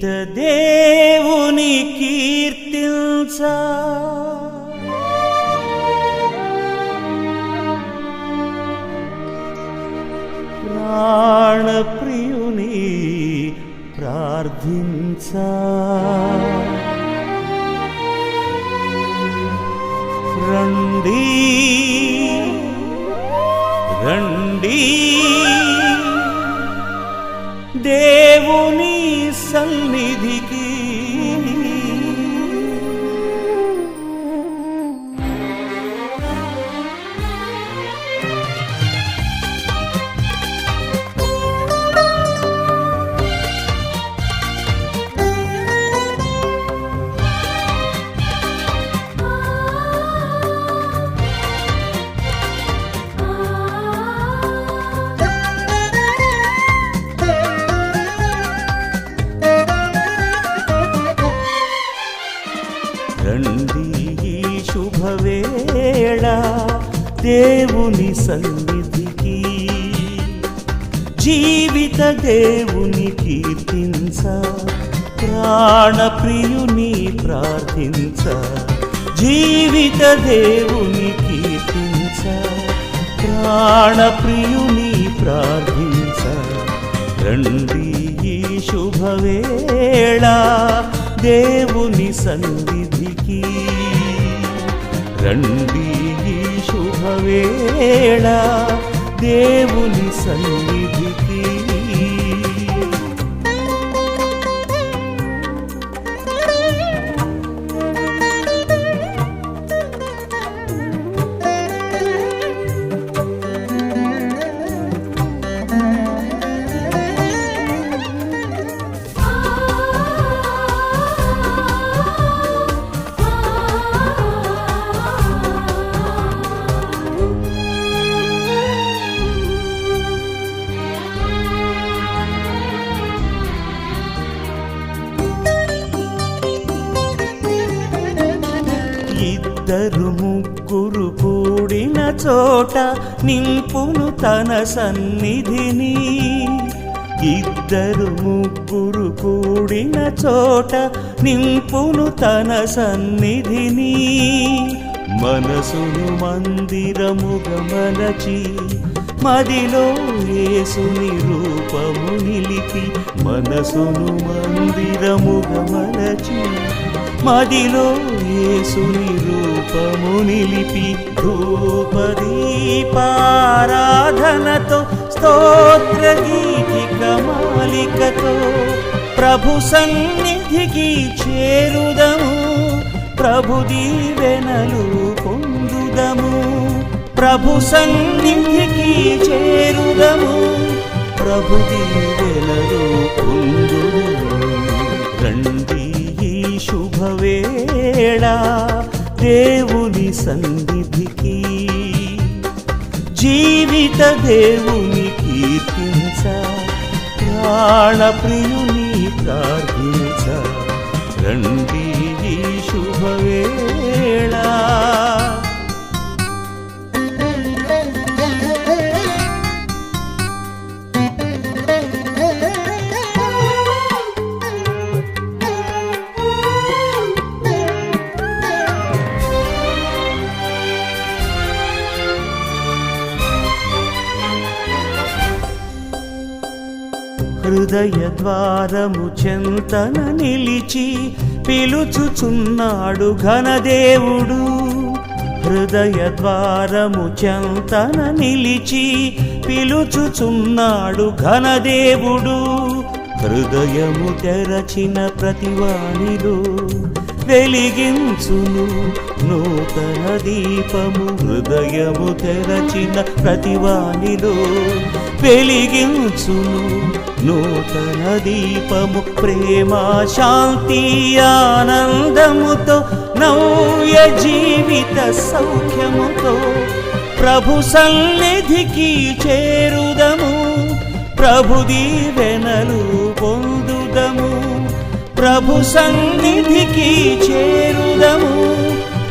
జీవిత దేవుని కీర్తించా. ప్రాణప్రియుని ప్రార్థించా. రండి రండి. దే సన్నిధికి దేవుని సన్నిధికి జీవిత దేవుని కీర్తించ ప్రాణప్రియుని ప్రార్థించ జీవిత దేవుని కీర్తించ ప్రాణప్రియుని ప్రార్థించ. రండి ఈ శుభవేళ దేవుని సన్నిధికి రండి శుభవేళ దేవుని సన్నిధికి ఇద్దరు ముగ్గురు కూడిన చోట నింపును తన సన్నిధిని. ఇద్దరు ముగ్గురు కూడిన చోట నింపును తన సన్నిధిని. మనసును మందిరముగా మలచి మదిలో యేసుని రూపము నిలిపి మనసును మందిరముగా మలచి మదిలో యేసుని రూపము నిలిపి ధూపదీపారాధనతో స్తోత్ర గీతిక మాలికతో ప్రభు సన్నిధికి చేరుదము. ప్రభు దీవెనలు పొందుదము. ప్రభు సన్నిధికి చేరుదము. ప్రభు దీవెనలు పొందుదము. రండి శుభవేళ దేవుని సన్నిధికి జీవిత దేవుని కీర్తించ ప్రాణప్రియుని ప్రార్థించ. రండి శుభవేళ. హృదయ ద్వారము చెంతన నిలిచి పిలుచుచున్నాడు ఘనదేవుడు. హృదయ ద్వారము చెంతన నిలిచి పిలుచుచున్నాడు ఘనదేవుడు. హృదయము తెరచిన ప్రతివాణిలో వెలిగించును. నూతన దీపము హృదయము తెరచిన ప్రతివానిలో వెలిగించును. నూతన దీపము ప్రేమ శాంతి ఆనందముతో నవ్య జీవిత సౌఖ్యముతో ప్రభు సన్నిధికి చేరుదము. ప్రభు దీవెనలు ప్రభు సన్నిధికి చేరుదము.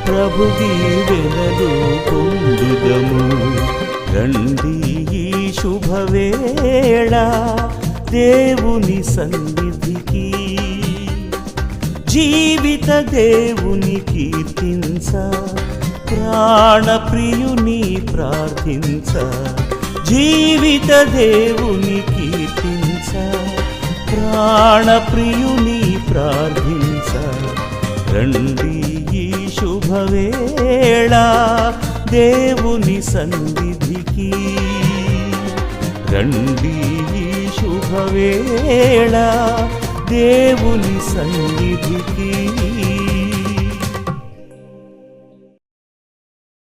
ప్రభు దీవెనలు పొందుదము. రండి ఈ శుభవేళ దేవుని సన్నిధికి. జీవిత దేవుని కీర్తించ ప్రాణప్రియుని ప్రార్థించ జీవిత దేవుని కీర్తించ ప్రాణప్రియుని ప్రార్థించ రండి ఈ శుభవేళ దేవుని సన్నిధికి. రండి ఈ శుభవేళ దేవుని సన్నిధికి.